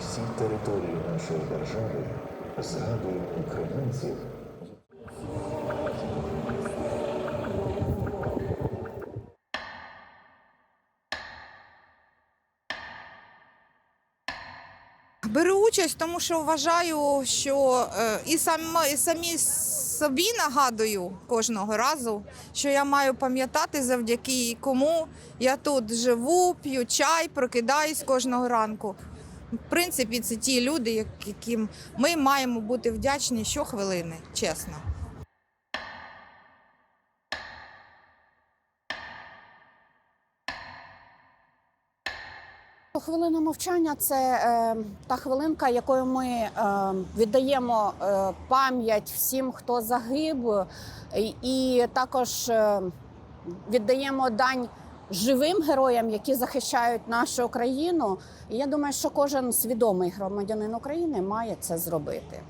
всій території нашої держави згадуємо українців. Беру участь, тому що вважаю, що е, і, сам, і самі собі нагадую кожного разу, що я маю пам'ятати, завдяки кому я тут живу, п'ю чай, прокидаюсь кожного ранку. В принципі, це ті люди, яким ми маємо бути вдячні щохвилини, чесно. Хвилина мовчання це е, та хвилинка, якою ми е, віддаємо е, пам'ять всім, хто загиб, і, і також е, віддаємо дань живим героям, які захищають нашу країну. І я думаю, що кожен свідомий громадянин України має це зробити.